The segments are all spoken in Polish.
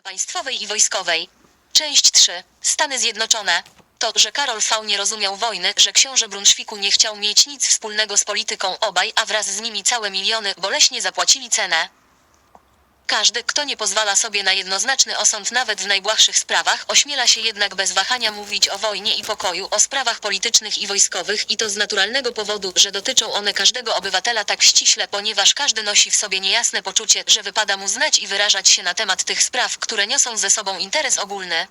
państwowej i wojskowej. Część 3. Stany Zjednoczone. To, że Karol V nie rozumiał wojny, że książę Brunszwiku nie chciał mieć nic wspólnego z polityką obaj, a wraz z nimi całe miliony boleśnie zapłacili cenę. Każdy, kto nie pozwala sobie na jednoznaczny osąd nawet w najbłahszych sprawach, ośmiela się jednak bez wahania mówić o wojnie i pokoju, o sprawach politycznych i wojskowych i to z naturalnego powodu, że dotyczą one każdego obywatela tak ściśle, ponieważ każdy nosi w sobie niejasne poczucie, że wypada mu znać i wyrażać się na temat tych spraw, które niosą ze sobą interes ogólny.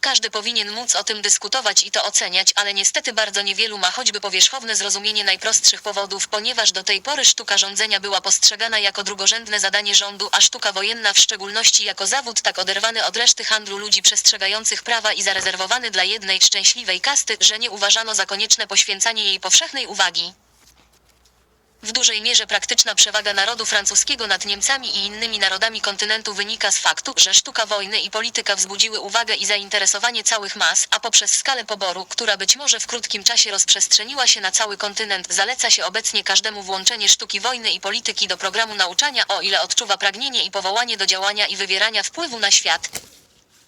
Każdy powinien móc o tym dyskutować i to oceniać, ale niestety bardzo niewielu ma choćby powierzchowne zrozumienie najprostszych powodów, ponieważ do tej pory sztuka rządzenia była postrzegana jako drugorzędne zadanie rządu, a sztuka wojenna w szczególności jako zawód tak oderwany od reszty handlu ludzi przestrzegających prawa i zarezerwowany dla jednej szczęśliwej kasty, że nie uważano za konieczne poświęcanie jej powszechnej uwagi. W dużej mierze praktyczna przewaga narodu francuskiego nad Niemcami i innymi narodami kontynentu wynika z faktu, że sztuka wojny i polityka wzbudziły uwagę i zainteresowanie całych mas, a poprzez skalę poboru, która być może w krótkim czasie rozprzestrzeniła się na cały kontynent, zaleca się obecnie każdemu włączenie sztuki wojny i polityki do programu nauczania, o ile odczuwa pragnienie i powołanie do działania i wywierania wpływu na świat.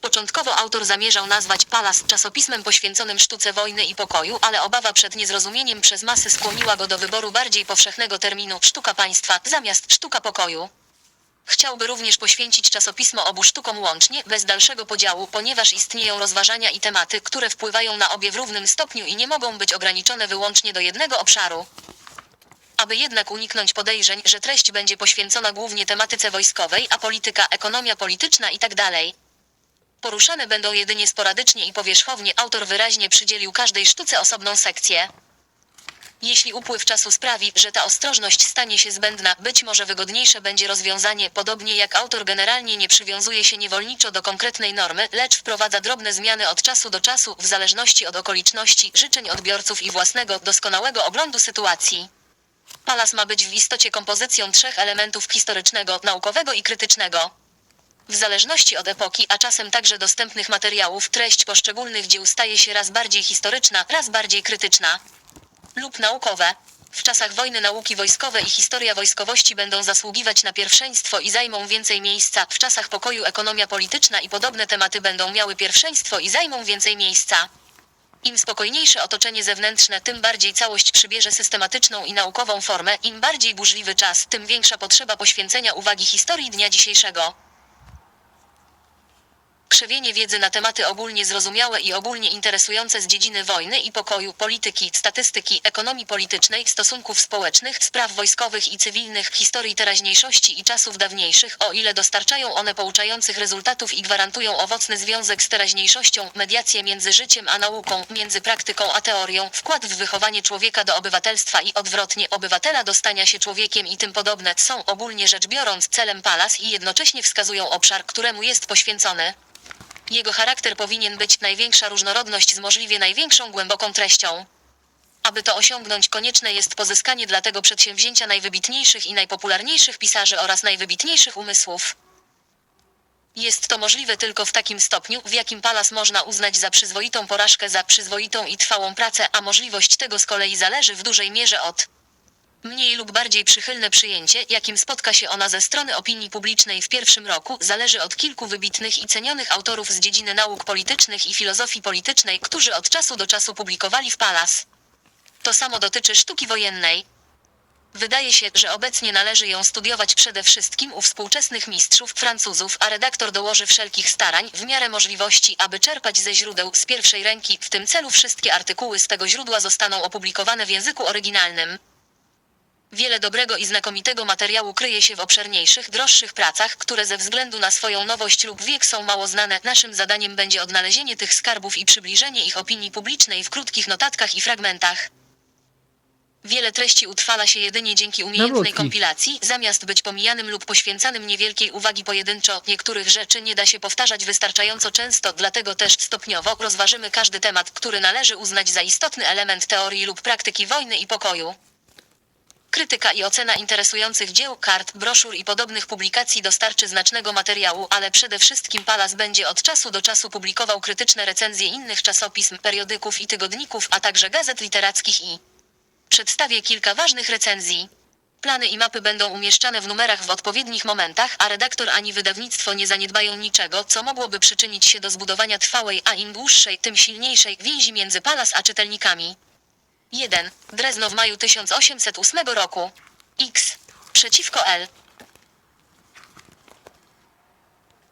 Początkowo autor zamierzał nazwać Palas czasopismem poświęconym sztuce wojny i pokoju, ale obawa przed niezrozumieniem przez masy skłoniła go do wyboru bardziej powszechnego terminu sztuka państwa zamiast sztuka pokoju. Chciałby również poświęcić czasopismo obu sztukom łącznie, bez dalszego podziału, ponieważ istnieją rozważania i tematy, które wpływają na obie w równym stopniu i nie mogą być ograniczone wyłącznie do jednego obszaru. Aby jednak uniknąć podejrzeń, że treść będzie poświęcona głównie tematyce wojskowej, a polityka, ekonomia polityczna itd. Poruszane będą jedynie sporadycznie i powierzchownie, autor wyraźnie przydzielił każdej sztuce osobną sekcję. Jeśli upływ czasu sprawi, że ta ostrożność stanie się zbędna, być może wygodniejsze będzie rozwiązanie, podobnie jak autor generalnie nie przywiązuje się niewolniczo do konkretnej normy, lecz wprowadza drobne zmiany od czasu do czasu, w zależności od okoliczności, życzeń odbiorców i własnego, doskonałego oglądu sytuacji. Palas ma być w istocie kompozycją trzech elementów historycznego, naukowego i krytycznego. W zależności od epoki, a czasem także dostępnych materiałów, treść poszczególnych dzieł staje się raz bardziej historyczna, raz bardziej krytyczna lub naukowe. W czasach wojny nauki wojskowe i historia wojskowości będą zasługiwać na pierwszeństwo i zajmą więcej miejsca. W czasach pokoju ekonomia polityczna i podobne tematy będą miały pierwszeństwo i zajmą więcej miejsca. Im spokojniejsze otoczenie zewnętrzne, tym bardziej całość przybierze systematyczną i naukową formę, im bardziej burzliwy czas, tym większa potrzeba poświęcenia uwagi historii dnia dzisiejszego. Krzewienie wiedzy na tematy ogólnie zrozumiałe i ogólnie interesujące z dziedziny wojny i pokoju, polityki, statystyki, ekonomii politycznej, stosunków społecznych, spraw wojskowych i cywilnych, historii teraźniejszości i czasów dawniejszych, o ile dostarczają one pouczających rezultatów i gwarantują owocny związek z teraźniejszością, mediację między życiem a nauką, między praktyką a teorią, wkład w wychowanie człowieka do obywatelstwa i odwrotnie obywatela do stania się człowiekiem i tym podobne, są ogólnie rzecz biorąc celem Palas i jednocześnie wskazują obszar, któremu jest poświęcony. Jego charakter powinien być największa różnorodność z możliwie największą głęboką treścią. Aby to osiągnąć, konieczne jest pozyskanie dla tego przedsięwzięcia najwybitniejszych i najpopularniejszych pisarzy oraz najwybitniejszych umysłów. Jest to możliwe tylko w takim stopniu, w jakim Palas można uznać za przyzwoitą porażkę, za przyzwoitą i trwałą pracę, a możliwość tego z kolei zależy w dużej mierze od Mniej lub bardziej przychylne przyjęcie, jakim spotka się ona ze strony opinii publicznej w pierwszym roku, zależy od kilku wybitnych i cenionych autorów z dziedziny nauk politycznych i filozofii politycznej, którzy od czasu do czasu publikowali w Palas. To samo dotyczy sztuki wojennej. Wydaje się, że obecnie należy ją studiować przede wszystkim u współczesnych mistrzów, Francuzów, a redaktor dołoży wszelkich starań, w miarę możliwości, aby czerpać ze źródeł z pierwszej ręki. W tym celu wszystkie artykuły z tego źródła zostaną opublikowane w języku oryginalnym. Wiele dobrego i znakomitego materiału kryje się w obszerniejszych, droższych pracach, które ze względu na swoją nowość lub wiek są mało znane. Naszym zadaniem będzie odnalezienie tych skarbów i przybliżenie ich opinii publicznej w krótkich notatkach i fragmentach. Wiele treści utrwala się jedynie dzięki umiejętnej kompilacji, zamiast być pomijanym lub poświęcanym niewielkiej uwagi pojedynczo. Niektórych rzeczy nie da się powtarzać wystarczająco często, dlatego też stopniowo rozważymy każdy temat, który należy uznać za istotny element teorii lub praktyki wojny i pokoju. Krytyka i ocena interesujących dzieł, kart, broszur i podobnych publikacji dostarczy znacznego materiału, ale przede wszystkim Palas będzie od czasu do czasu publikował krytyczne recenzje innych czasopism, periodyków i tygodników, a także gazet literackich i przedstawię kilka ważnych recenzji. Plany i mapy będą umieszczane w numerach w odpowiednich momentach, a redaktor ani wydawnictwo nie zaniedbają niczego, co mogłoby przyczynić się do zbudowania trwałej, a im dłuższej, tym silniejszej więzi między Palas a czytelnikami. 1. Drezno w maju 1808 roku. X. Przeciwko L.